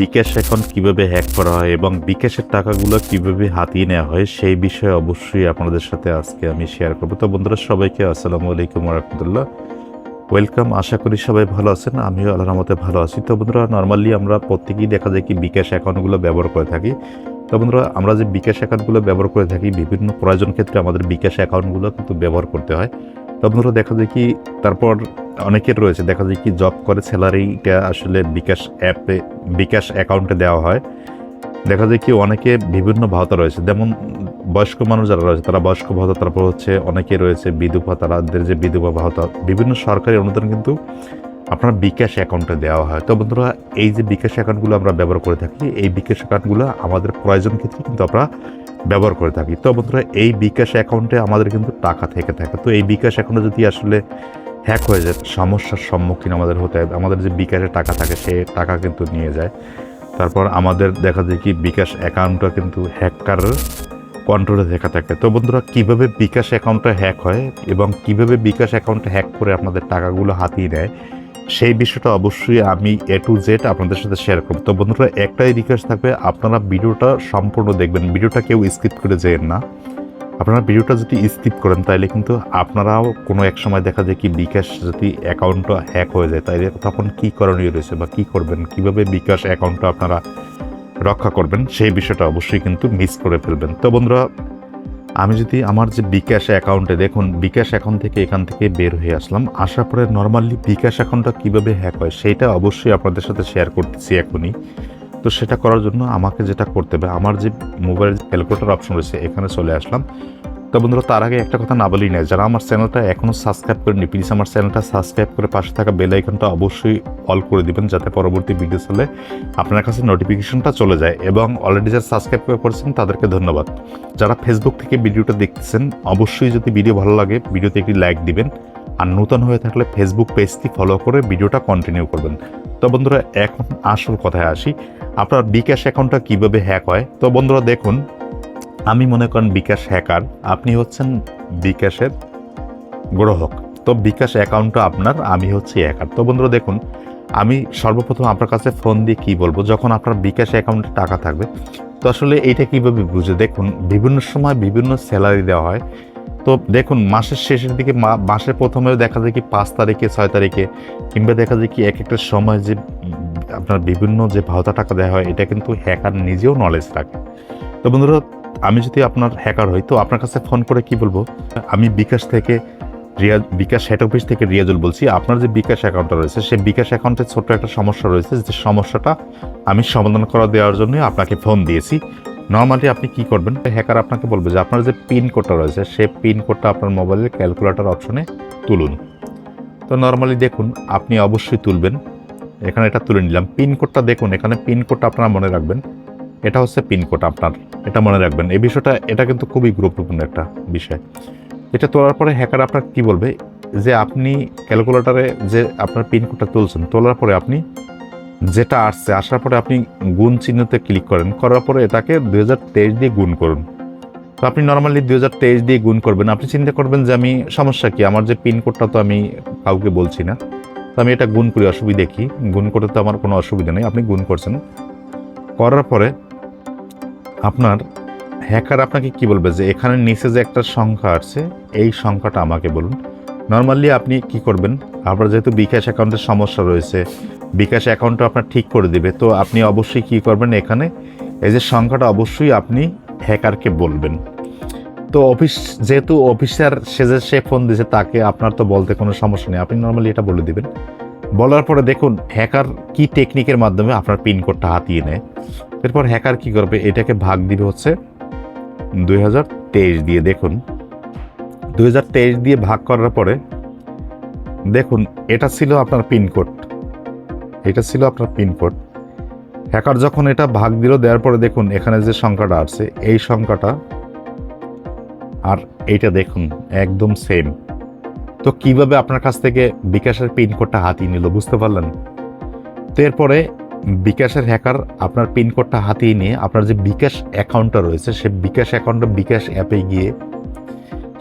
বিকাশ account কীভাবে hack করা হয় এবং বিকাশের টাকাগুলো কীভাবে হাতিয়ে নেওয়া হয় সেই বিষয়ে অবশ্যই আপনাদের সাথে আজকে আমি শেয়ার করব। তো বন্ধুরা, সবাইকে আসসালামু আলাইকুম রহমতুল্লাহ। ওয়েলকাম আশা করি সবাই ভালো আছেন, আমিও আল্লাহর মতে ভালো আছি। তো বন্ধুরা নর্মালি আমরা প্রত্যেকেই দেখা যায় কি বিকাশ অ্যাকাউন্টগুলো ব্যবহার করে থাকি। তো বন্ধুরা, আমরা যে বিকাশ অ্যাকাউন্টগুলো ব্যবহার করে থাকি, বিভিন্ন প্রয়োজন ক্ষেত্রে আমাদের বিকাশ অ্যাকাউন্টগুলো কিন্তু ব্যবহার করতে হয়। তো বন্ধুরা, দেখা যায় কি তারপর অনেকের রয়েছে, দেখা যায় কি জব করে স্যালারিটা আসলে বিকাশ অ্যাপে বিকাশ অ্যাকাউন্টে দেওয়া হয়। দেখা যায় কি অনেকে বিভিন্ন ভাতা রয়েছে, যেমন বয়স্ক মানুষ যারা রয়েছে, তারা বয়স্ক ভাতা, তারপর হচ্ছে অনেকে রয়েছে বিধবা তাদের যে বিধবা ভাতা, বিভিন্ন সরকারি অনুদান কিন্তু আপনার বিকাশ অ্যাকাউন্টে দেওয়া হয়। তো বন্ধুরা, এই যে বিকাশ অ্যাকাউন্টগুলো আমরা ব্যবহার করে থাকি, এই বিকাশ অ্যাকাউন্টগুলো আমাদের প্রয়োজন ক্ষেত্রে কিন্তু আমরা ব্যবহার করে থাকি। তো বন্ধুরা, এই বিকাশ অ্যাকাউন্টে আমাদের কিন্তু টাকা থেকে থাকে। তো এই বিকাশ অ্যাকাউন্টে যদি আসলে হ্যাক হয়ে যায়, সমস্যার সম্মুখীন আমাদের হতে হয়। আমাদের যে বিকাশে টাকা থাকে, সে টাকা কিন্তু নিয়ে যায়। তারপর আমাদের দেখা যায় কি, বিকাশ অ্যাকাউন্টটা কিন্তু হ্যাকার কন্ট্রোলে দেখা থাকে। তো বন্ধুরা, কীভাবে বিকাশ অ্যাকাউন্টটা হ্যাক হয় এবং কীভাবে বিকাশ অ্যাকাউন্টটা হ্যাক করে আপনাদের টাকাগুলো হাতিয়ে নেয়, সেই বিষয়টা অবশ্যই আমি এ টু জেড আপনাদের সাথে শেয়ার করব। তো বন্ধুরা, একটাই রিকোয়েস্ট থাকবে, আপনারা ভিডিওটা সম্পূর্ণ দেখবেন। ভিডিওটা কেউ স্কিপ করে যেন না। আপনারা ভিডিওটা যদি স্কিপ করেন তাহলে কিন্তু আপনারাও কোনো এক সময় দেখা যায় কি বিকাশ যদি অ্যাকাউন্টটা হ্যাক হয়ে যায়, তাইলে তখন কী করণীয় রয়েছে বা কী করবেন? কীভাবে বিকাশ অ্যাকাউন্টটা আপনারা রক্ষা করবেন? সেই বিষয়টা অবশ্যই কিন্তু মিস করে ফেলবেন। তো বন্ধুরা, আমি যদি আমার যে বিকাশ অ্যাকাউন্টে দেখুন, বিকাশ অ্যাকাউন্ট থেকে এখান থেকে বের হয়ে আসলাম। আসার পরে নর্মালি বিকাশ অ্যাকাউন্টটা কীভাবে হ্যাক হয়, সেটা অবশ্যই আপনাদের সাথে শেয়ার করতেছি এখনই। তো সেটা করার জন্য আমাকে যেটা করতে হবে, আমার যে মোবাইল ক্যালকুলেটার অপশন রয়েছে, এখানে চলে আসলাম। তো বন্ধুরা, তার আগে একটা কথা না বলেই নাই, যারা আমার চ্যানেলটা এখনও সাবস্ক্রাইব করেনি প্লিজ আমার চ্যানেলটা সাবস্ক্রাইব করে পাশে থাকা বেল আইকনটা অবশ্যই অল করে দিবেন, যাতে পরবর্তী ভিডিও চলে আপনার কাছে নোটিফিকেশনটা চলে যায়। এবং অলরেডি যারা সাবস্ক্রাইব করে করেছেন তাদেরকে ধন্যবাদ। যারা ফেসবুক থেকে ভিডিওটা দেখতেছেন, অবশ্যই যদি ভিডিও ভালো লাগে ভিডিওতে একটি লাইক দিবেন। আর নতুন হয়ে থাকলে ফেসবুক পেজটি ফলো করে ভিডিওটা কন্টিনিউ করবেন। তো বন্ধুরা, এখন আসল কথায় আসি। আপনার বিকাশ অ্যাকাউন্টটা কীভাবে হ্যাক হয়? তো বন্ধুরা দেখুন, আমি মনে করেন বিকাশ হ্যাকার, আপনি হচ্ছেন বিকাশের গ্রাহক। তো বিকাশ অ্যাকাউন্টটা আপনার, আমি হচ্ছি হ্যাকার। তো বন্ধুরা দেখুন, আমি সর্বপ্রথম আপনার কাছে ফোন দিয়ে কি বলব? যখন আপনার বিকাশ অ্যাকাউন্টে টাকা থাকবে, তো আসলে এইটা কীভাবে বুঝে? দেখুন, বিভিন্ন সময় বিভিন্ন স্যালারি দেওয়া হয়। তো দেখুন, মাসের শেষের দিকে মাসের প্রথমেও দেখা যায় কি পাঁচ তারিখে, ছয় তারিখে, কিংবা দেখা যায় কি এক একটা সময় যে আপনার বিভিন্ন যে ভাওতা টাকা দেওয়া হয়, এটা কিন্তু হ্যাকার নিজেও নলেজ রাখে। তো বন্ধুরা, আমি যদি আপনার হ্যাকার হই, তো আপনার কাছে ফোন করে কি বলব? আমি বিকাশ থেকে রিয়া, বিকাশ হেড অফিস থেকে রিয়াজুল বলছি। আপনার যে বিকাশ অ্যাকাউন্টটা রয়েছে সেই বিকাশ অ্যাকাউন্টে ছোট্ট একটা সমস্যা রয়েছে যে সমস্যাটা আমি সমাধান করা দেওয়ার জন্য আপনাকে ফোন দিয়েছি। নর্মালি আপনি কি করবেন? হ্যাকার আপনাকে বলবে যে, আপনার যে পিন কোডটা রয়েছে সেই পিন কোডটা আপনার মোবাইলের ক্যালকুলেটর অপশনে তুলুন। তো নর্মালি দেখুন, আপনি অবশ্যই তুলবেন। এখানে এটা তুলে নিলাম। পিন কোডটা দেখুন, এখানে পিন কোডটা আপনারা মনে রাখবেন। এটা হচ্ছে পিন কোড আপনার, এটা মনে রাখবেন। এই বিষয়টা, এটা কিন্তু খুবই গুরুত্বপূর্ণ একটা বিষয়। এটা তোলার পরে হ্যাকার আপনার কি বলবে? যে আপনি ক্যালকুলেটারে যে আপনার পিন কোডটা তুলছেন, তোলার পরে আপনি যেটা আসছে, আসার পরে আপনি গুণ চিহ্নতে ক্লিক করেন। করার পরে এটাকে দুই হাজার তেইশ দিয়ে গুণ করুন। তো আপনি নর্মালি দুই হাজার তেইশ দিয়ে গুণ করবেন। আপনি চিন্তা করবেন যে আমি, সমস্যা কি? আমার যে পিন কোডটা তো আমি কাউকে বলছি না। আমি এটা গুণ করি, অসুবিধা কি গুণ করতে তো আমার কোনো অসুবিধা নেই, আপনি গুণ করছেন। করার পরে আপনার হ্যাকার আপনাকে কি বলবে যে, এখানে নিচে যে একটা সংখ্যা আছে, এই সংখ্যাটা আমাকে বলুন। নর্মালি আপনি কি করবেন, আপনার যেহেতু বিকাশ অ্যাকাউন্টের সমস্যা রয়েছে, বিকাশ অ্যাকাউন্টটা আপনার ঠিক করে দিবে, তো আপনি অবশ্যই কি করবেন এখানে, এই যে সংখ্যাটা অবশ্যই আপনি হ্যাকারকে বলবেন। তো অফিস, যেহেতু অফিসার সেজে সে ফোন দিয়েছে, তাকে আপনার তো বলতে কোনো সমস্যা নেই। আপনি নর্মালি এটা বলে দিবেন। বলার পরে দেখুন হ্যাকার কি টেকনিকের মাধ্যমে আপনার পিন কোডটা হাতিয়ে নেয়। এরপর হ্যাকার কি করবে? এটাকে ভাগ দিবে হচ্ছে দুই হাজার তেইশ দিয়ে। দেখুন, দুই হাজার তেইশ দিয়ে ভাগ করার পরে দেখুন, এটা ছিল আপনার পিনকোড এটা ছিল আপনার পিনকোড হ্যাকার যখন এটা ভাগ দিল, দেওয়ার পরে দেখুন, এখানে যে সংখ্যাটা আসছে, এই সংখ্যাটা আর এইটা দেখুন, একদম সেম তো কীভাবে আপনার কাছ থেকে বিকাশের পিনকোডটা হাতিয়ে নিল, বুঝতে পারলেন? তো এরপরে বিকাশের হ্যাকার আপনার পিনকোডটা হাতিয়ে নিয়ে আপনার যে বিকাশ অ্যাকাউন্টটা রয়েছে, সে বিকাশ অ্যাকাউন্টটা বিকাশ অ্যাপে গিয়ে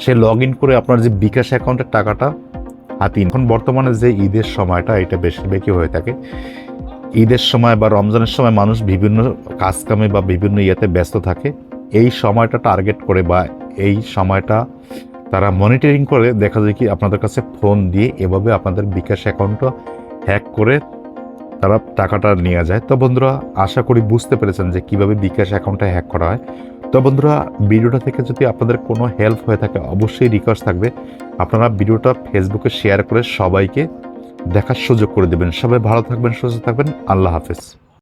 সে লগ ইন করে আপনার যে বিকাশ অ্যাকাউন্টের টাকাটা হাতিয়ে এখন বর্তমানে যে ঈদের সময়টা, এটা বেশিরভাগই হয়ে থাকে। ঈদের সময় বা রমজানের সময় মানুষ বিভিন্ন কাজকামে বা বিভিন্ন ইয়েতে ব্যস্ত থাকে। এই সময়টা টার্গেট করে বা এই সময়টা তারা মনিটরিং করে দেখা যায় কি আপনাদের কাছে ফোন দিয়ে এভাবে আপনাদের বিকাশ অ্যাকাউন্টটা হ্যাক করে তারা টাকাটা নিয়ে যায়। তো বন্ধুরা, আশা করি বুঝতে পেরেছেন যে কীভাবে বিকাশ অ্যাকাউন্টটা হ্যাক করা হয়। তো বন্ধুরা, ভিডিওটা থেকে যদি আপনাদের কোনো হেল্প হয়ে থাকে, অবশ্যই রিকোয়েস্ট থাকবে। আপনারা ভিডিওটা ফেসবুকে শেয়ার করে সবাইকে দেখার সুযোগ করে দেবেন। সবাই ভালো থাকবেন, সুস্থ থাকবেন। আল্লাহ হাফেজ।